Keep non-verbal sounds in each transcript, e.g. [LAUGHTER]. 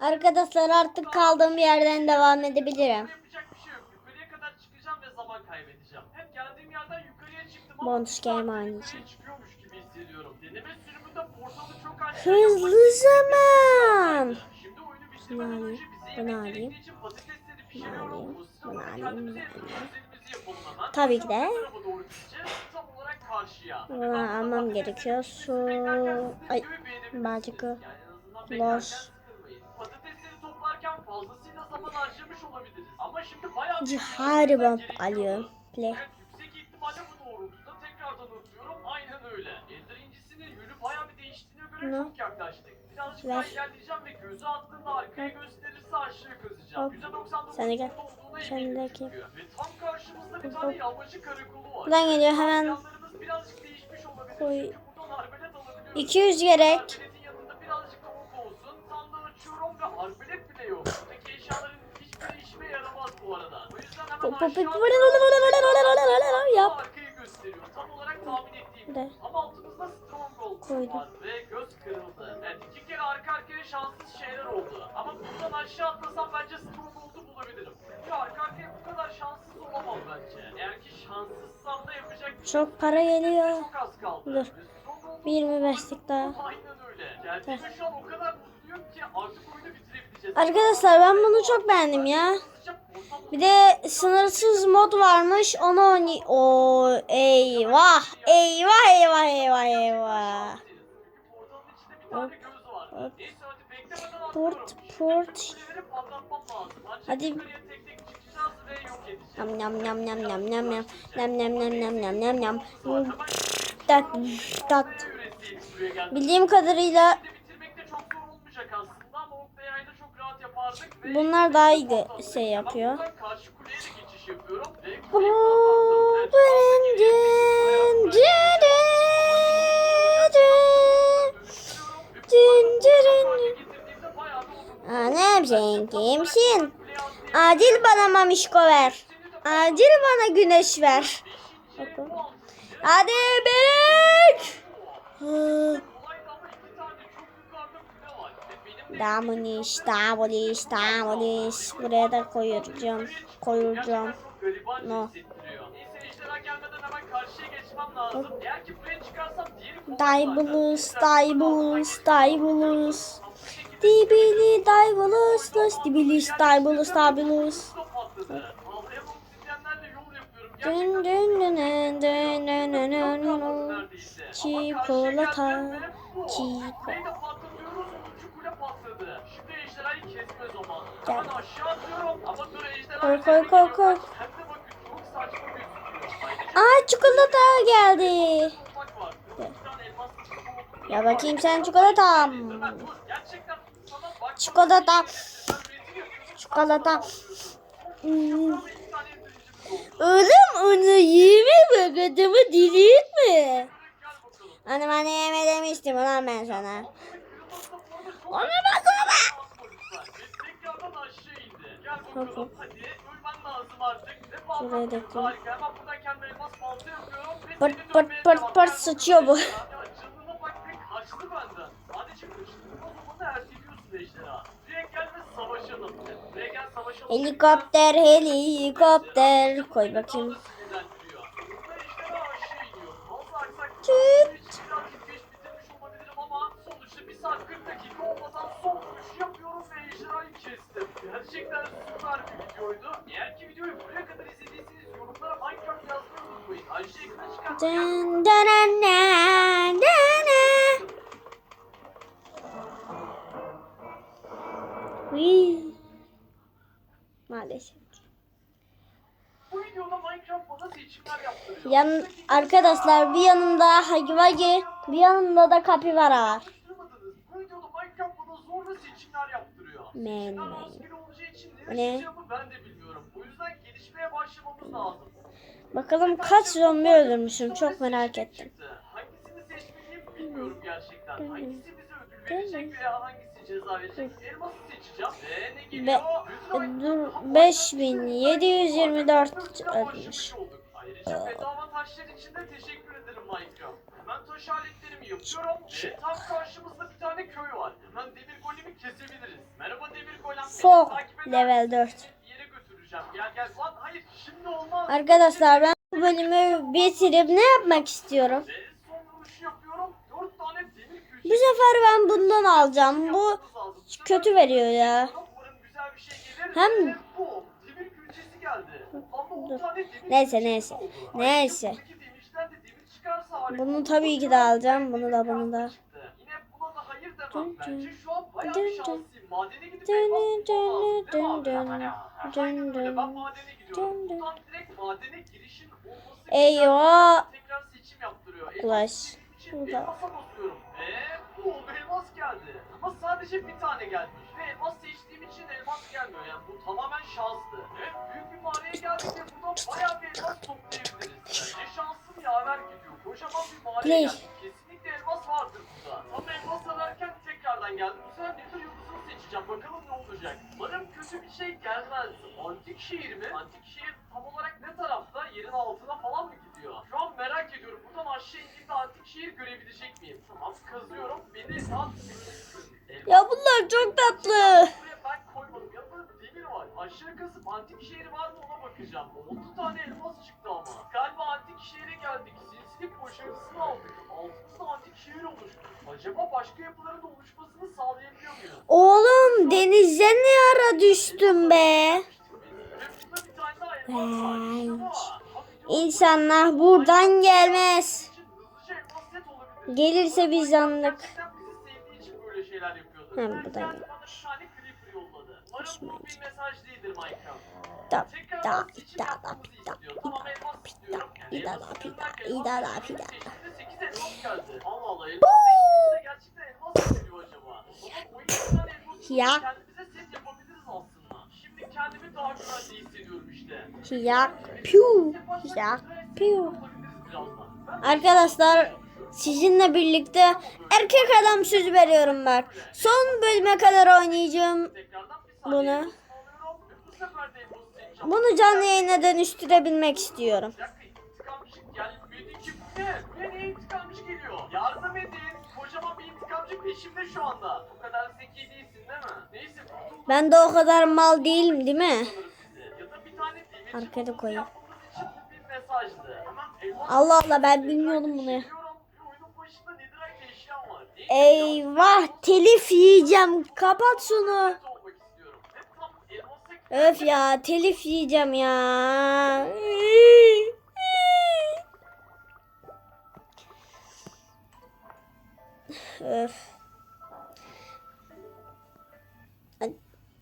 Arkadaşlar artık kaldığım bir yerden devam edebilirim. Bonus game oynayacağım. Şey. Hızlı zaman. Bunu alayım. Bunu alayım. Bunu alayım. Bunu alayım. Tabii ki de. Bunu almam gerekiyor. Su. Ay. Belki. Los gerekiyor. alıyorum. Play. Yüksek ihtimalle bu doğrultuda tekrardan atıyorum. Aynen öyle. Ender incisinin yönü bayağı bir değiştiğine göre Ne? çok yaklaştık. Birazcık Ver. daha ilerleyeceğim ve gözü attığında arkaya gösterirse aşağı kazacağım. Hop. %99 Sen de gel. Ve tam karşımızda bir tane karakolu var. Buradan geliyor hemen. Planlarımız birazcık değişmiş olabilir. Koy. Çünkü buradan arbelet alabiliyoruz. 200 gerek. Bile yok. Yap. De. Ama altımızda Stronghold Koydum. var ve göz kırıldı. Evet iki kere arka arkaya şanssız şeyler oldu. Ama buradan aşağı atlasam bence Stronghold'u bulabilirim. Çünkü arka arkaya bu kadar şanssız olamam bence. Eğer ki şanssızsam da yapacak şey. Çok para geliyor. Çok az kaldı. Dur. Ve Stronghold'u Bir 25'lik daha. Aynen öyle. Geldiğime şu an o kadar mutluyum ki artık oyunu bitirebileceğiz. Arkadaşlar ben bunu çok beğendim ya. Bir de sınırsız mod varmış. Onu oynay... Oo eyvah. Eyvah eyvah eyvah eyvah. Hop, hop. Port port. Hadi. Nam nam nam nam nam nam nam nam nam nam nam nam nam nam. Tat tat. Bildiğim kadarıyla Bunlar daha iyi de şey yapıyor. Anam sen kimsin? Adil bana mamişko ver. Adil bana güneş ver. Hadi Berek. Damoniş, damoniş, damoniş. Buraya da koyacağım. Koyacağım. No. Diabolus, Diabolus, Diabolus. Dibili, Diabolus, Dibilis, Diabolus, Diabolus. Dün dün dün dün dün dün dün dün Çikolata, çikolata patladı. Şimdi ejderhayı kesme zamanı. Gel. Ben aşağı atıyorum ama sonra ejderha... Kork kork kork kork. Aa çikolata geldi. Ya bakayım sen çikolatam. Çikolata. Çikolata. Hmm. Onu yeme bak adamı dilit mi? Onu bana yeme demiştim ulan ben sana. Ona bak ona. Tamam. Şuraya da koy. Pırt pırt pırt pırt sıçıyor bu. Helikopter helikopter koy bakayım. Tüt. Gerçekten süper bir videoydu. Eğer ki videoyu buraya kadar izlediyseniz yorumlara Minecraft yazmayı unutmayın. Ayrıca ekrana çıkan Dın dın dın dın. Hıy. Maalesef. Bu videoda Minecraft bana seçimler yaptırıyor. Yan arkadaşlar bir yanımda Hagiwagi, bir yanımda da Kapibara var. Bu videoda Minecraft bana zorla seçimler yaptırıyor. Men, men. ne ben de bilmiyorum. O yüzden gelişmeye başlamamız lazım. Bakalım kaç zombi öldürmüşüm çok merak ettim. Hangisini seçmeliyim bilmiyorum gerçekten. Hangisi bize ödül verecek veya hangisi ceza verecek? Elması seçeceğim. Ve ne geliyor? Dur oyuncular- 5724 Başlamış ölmüş. olduk. Ayrıca bedava taşlar için de teşekkür ederim Minecraft. Savaş aletlerimi yapıyorum. Ve tam karşımızda bir tane köy var. Hemen demir golemi kesebiliriz. Merhaba demir golem. Fok, takip eder level misin? 4. Seni bir yere götüreceğim. Gel gel. Lan hayır şimdi olmaz. Arkadaşlar ben bu bölümü bitirip ne yapmak istiyorum? Bu sefer ben bundan alacağım. Bu kötü veriyor ya. Umarım güzel bir şey gelir. Hem- Neyse, neyse. Neyse. Ayrıca buradaki demirden de demir çıkarsa harika Bunu tabii ki de alacağım. Bunu da bunu da. Dın Ben madene gidiyorum. dın dın. Buradan direkt madene girişin olması Eyvah. güzel. Tekrar seçim yaptırıyor. Elmas Ulaş. istediğim için Burada. Oldu elmas geldi. Ama sadece bir tane gelmiş. Ve elmas seçtiğim için elmas gelmiyor. Yani bu tamamen şanslı. Evet büyük bir mağaraya geldik ve buradan bayağı bir elmas toplayabiliriz. Bence şansım yaver gidiyor. Kocaman bir mağaraya geldik. Kesinlikle elmas vardır burada. Tam elmas ararken tekrardan geldim. Bu sefer Nether yıldızını seçeceğim. Bakalım ne olacak. Umarım kötü bir şey gelmez. Antik şehir mi? Antik şehir tam olarak ne tarafta? Yerin altına falan mı gidiyor? Şu an merak ediyorum. Buradan aşağı indiğimde antik şehir görebilecek miyim? Tamam kazıyorum. Beni rahat Ya bunlar çok tatlı. Buraya ben koymadım. Yanında demir var. Aşağı kazıp antik şehri var mı ona bakacağım. 6 tane elmas çıktı ama. Galiba antik şehre geldik. Silsilik başarısını aldık. Altımızda antik şehir oluştu. Acaba başka yapıların da oluşmasını sağlayabiliyor muyuz? Oğlum denize ne ara düştüm be? Ve burada bir tane daha elmas var. İşte bu. İnsanlar buradan gelmez. Gelirse biz yandık. Hem buradan bu Minecraft. Da da da da istiyorum. Yani ida da derken ida da oyuncudan elmas Ya. Kendimi daha güvende hissediyorum işte. Yak piu yak piu. Arkadaşlar sizinle birlikte erkek adam söz veriyorum bak. Son bölüme kadar oynayacağım bunu. Bunu canlı yayına dönüştürebilmek istiyorum. Bu? Yardım edin. Kocaman bir intikamcı peşimde şu anda. O kadar zeki değilsin Ben de o kadar mal değilim değil mi? Arkada koyayım. Allah Allah ben bilmiyordum bunu. Eyvah telif yiyeceğim. Kapat şunu. Öf ya telif yiyeceğim ya. Öf.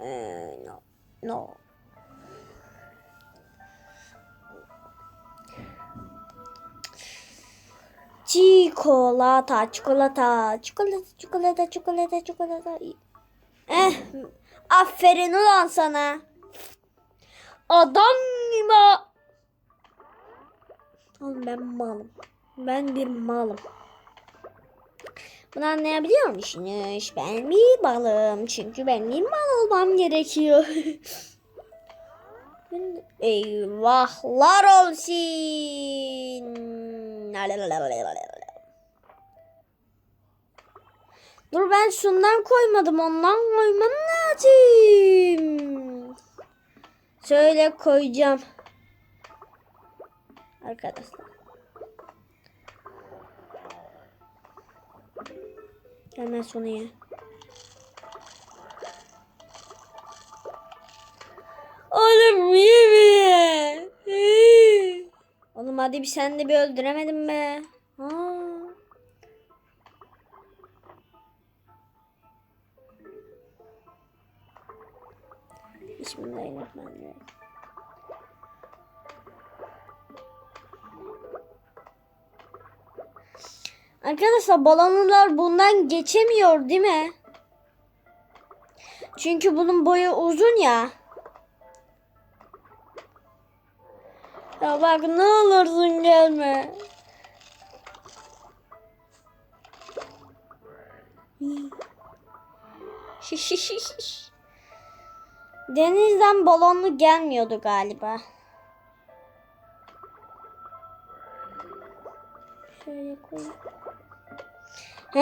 Eee, no. No. Çikolata, çikolata, çikolata, çikolata, çikolata, çikolata. Eh, aferin ulan sana. Adam gibi. Oğlum ben malım. Ben bir malım. Bunu anlayabiliyor musunuz? Ben bir malım. Çünkü ben bir mal olmam gerekiyor. [LAUGHS] Eyvahlar olsun. Dur ben şundan koymadım. Ondan koymam lazım. Şöyle koyacağım. Arkadaşlar. Hemen şunu ye. Oğlum yeme. Oğlum hadi bir sen de bir öldüremedim be. Aa. Bismillahirrahmanirrahim. Arkadaşlar balonlar bundan geçemiyor değil mi? Çünkü bunun boyu uzun ya. Ya bak ne olursun gelme. [LAUGHS] Denizden balonlu gelmiyordu galiba. Şöyle koyayım. He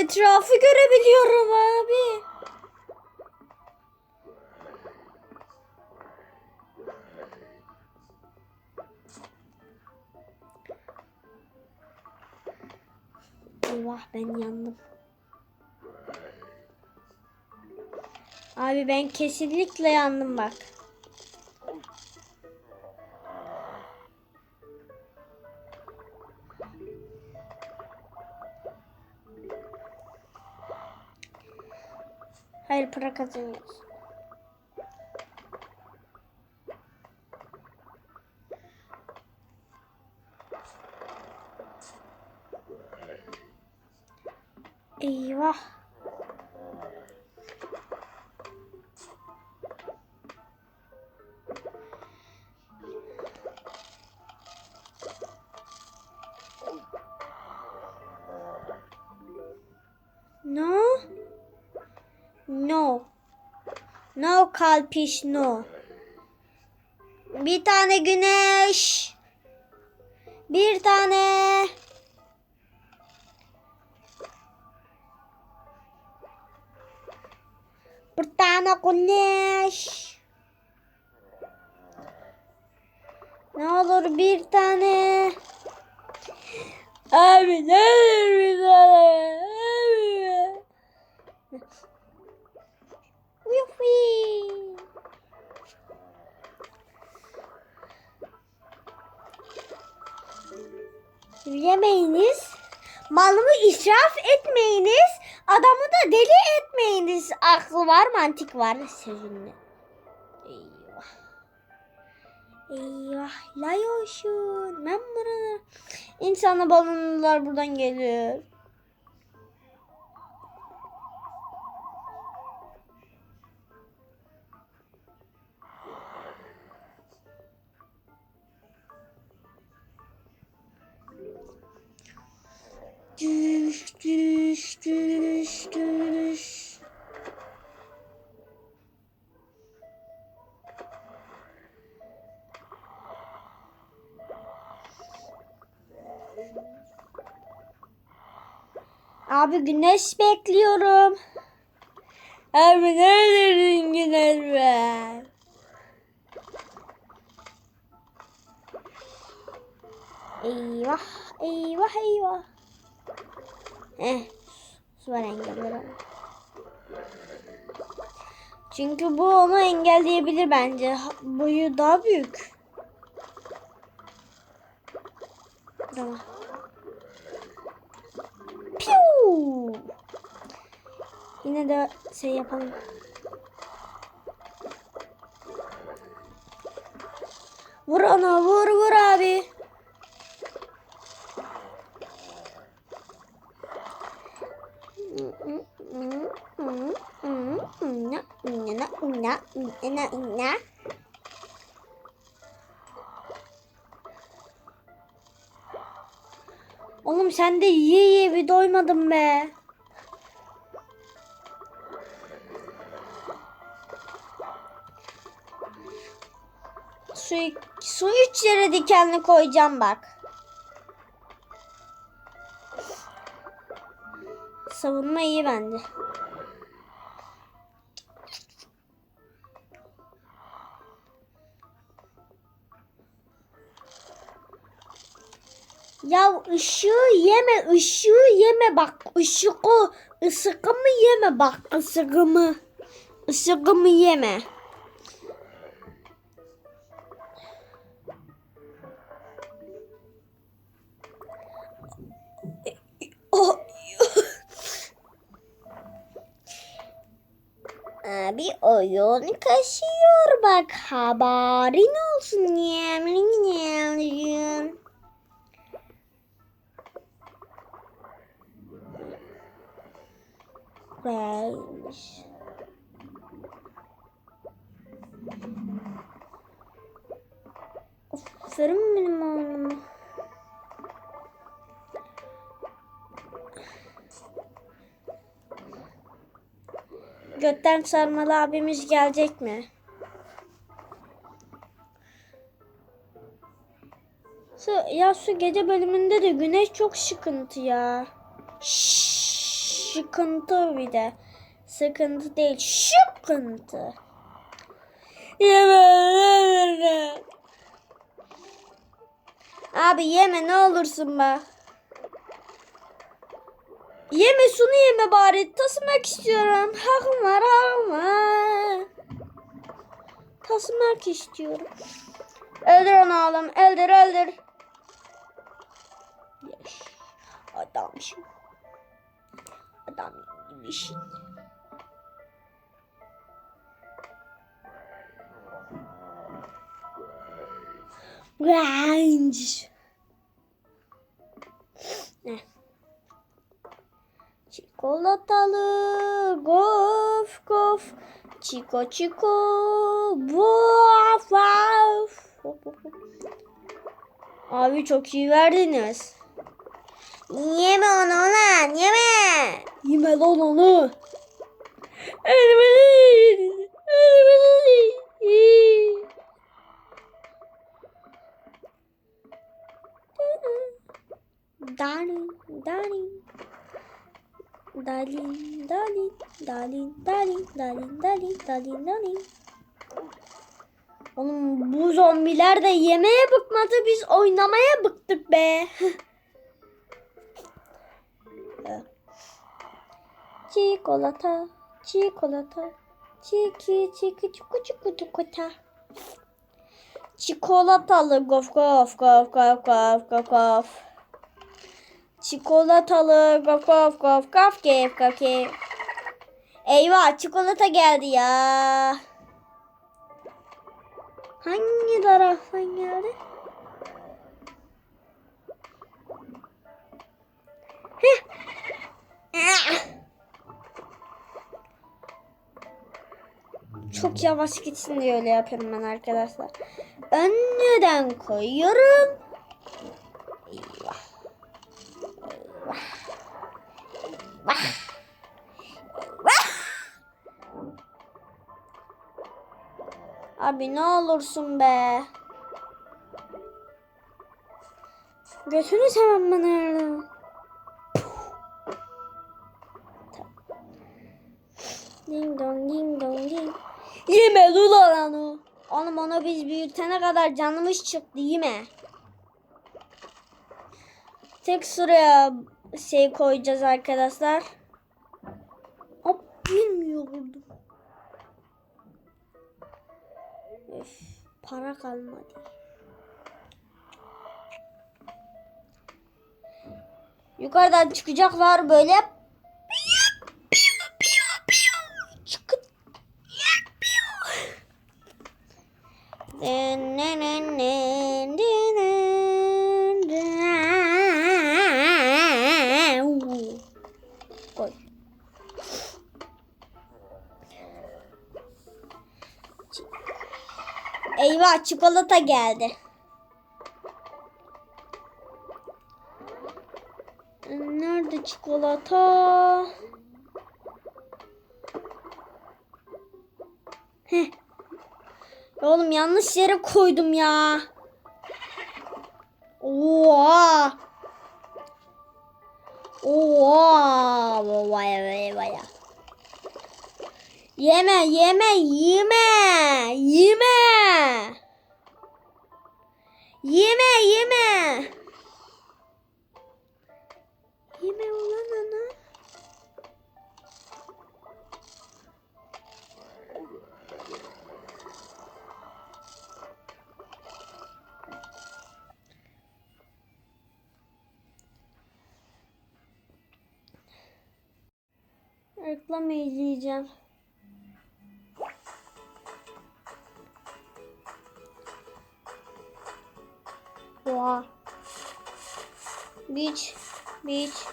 etrafı görebiliyorum abi. Eyvah ben yandım. Abi ben kesinlikle yandım bak. Para kazanıyoruz. No kalpiş no. Bir tane güneş. Bir tane. Bir tane güneş. Ne olur bir tane. Abi ne olur Yemeyiniz. Malımı israf etmeyiniz. Adamı da deli etmeyiniz. Aklı var, mantık var sizinle. Eyvah. Eyvah. Layoşun. Ben burada. İnsana balonlar buradan geliyor. Düş, düş, düş, düş. Abi güneş bekliyorum. Abi neredesin güneş be? Eyvah, eyvah, eyvah. Eh, var engeller Çünkü bu onu engelleyebilir bence. Boyu daha büyük. Tamam. Piu! Yine de şey yapalım. Vur ona vur vur abi. Oğlum sen de yiye yiye bir doymadın be. Su, su üç yere dikenli koyacağım bak. Savunma iyi bence. Ya ışığı yeme, ışığı yeme bak. Işığı, ısıkımı yeme bak, ısıkımı. Isıkımı yeme. Oh. Abi oyun kaşıyor bak haberin olsun yemin. Beş. Aferin benim oğluma. Götten sarmalı abimiz gelecek mi? Su, ya su gece bölümünde de güneş çok sıkıntı ya. Şşş. Sıkıntı bir de. Sıkıntı değil. Sıkıntı. Yeme. Abi yeme ne olursun bak. Yeme şunu yeme bari. Tasmak istiyorum. Hakkım var hakkım var. Tasmak istiyorum. Öldür onu oğlum. Öldür öldür. Yaş. Adamsın. Adam gibisin. Çikolatalı gof gof. Çiko çiko. Vaf vaf. Abi çok iyi verdiniz. Yeme onu lan yeme. Yeme lan onu. Elimi. Elimi. Darling, darling. Darling, darling, darling, darling, darling, darling, darling, darling. Oğlum bu zombiler de yemeye bıkmadı biz oynamaya bıktık be. [LAUGHS] çikolata, çikolata, çiki çiki çuku çuku çukuta. Çikolatalı gof gof gof gof gof gof gof. Çikolatalı gof gof gof gof kef gof kef. Eyvah çikolata geldi ya. Hangi taraftan geldi? Çok yavaş gitsin diye öyle yapıyorum ben arkadaşlar. Önden koyuyorum. Eyvah. Eyvah. Eyvah. Eyvah. [LAUGHS] Abi ne olursun be. Götünü sevmem herhalde. Ding dong ding dong ding. Yeme ulan onu. Oğlum onu biz büyütene kadar canımız çıktı yeme. Tek sıraya şey koyacağız arkadaşlar. Hop bilmiyor vurdum. Öf, para kalmadı. Yukarıdan çıkacaklar böyle. Çıkıp. Koy. Çikolata geldi. Nerede çikolata? Heh. Oğlum yanlış yere koydum ya. Oha. Oha. Vay vay vay. Yeme yeme yeme. Yeme. Yeme yeme. Yeme ulan ana. Reklam izleyeceğim. Oha. Beach. Beach.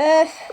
Öf.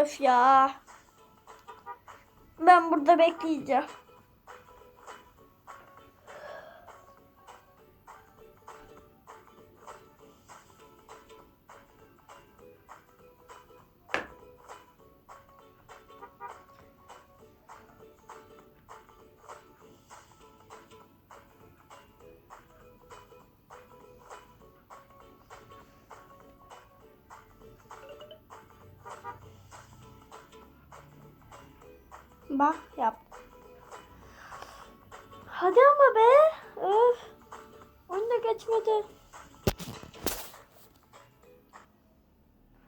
Öf ya. Ben burada bekleyeceğim. Bak yap. Hadi ama be. Öf. Onu da geçmedi.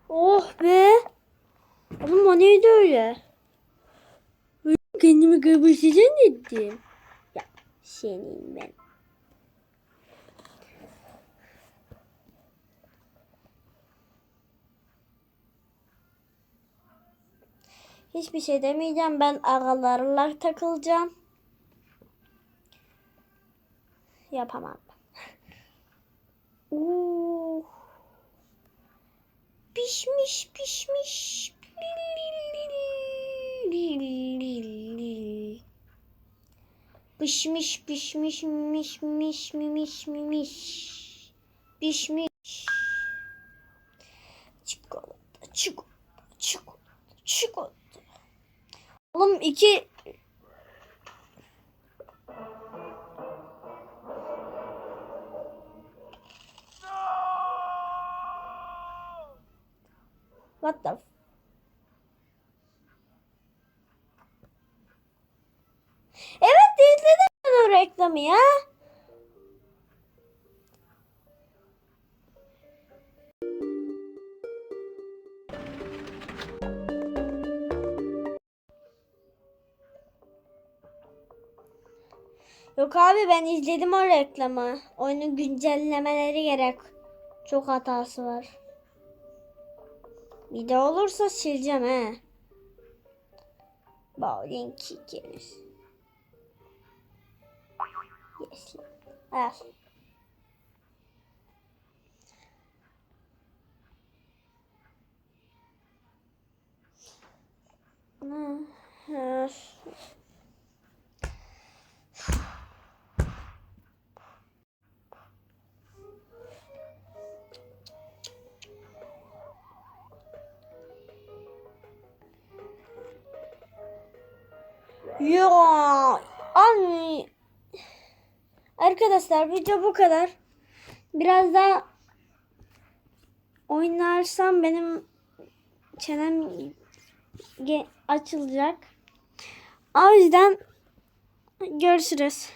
Oh be. Oğlum o neydi öyle? Kendimi kıvırsız zannettim. Ya senin ben. Hiçbir şey demeyeceğim. Ben aralarla takılacağım. Yapamam. Oo. [LAUGHS] Pişmiş pişmiş. Pişmiş pişmiş miş miş miş miş. Pişmiş. Çikolata, çikolata, çikolata, çikolata. Oğlum iki What the Yok abi ben izledim o reklamı. Oyunun güncellemeleri gerek. Çok hatası var. Bir de olursa sileceğim he. Bowling kickers. Yes. Al. Arkadaşlar video bu kadar. Biraz daha oynarsam benim çenem açılacak. O yüzden görüşürüz.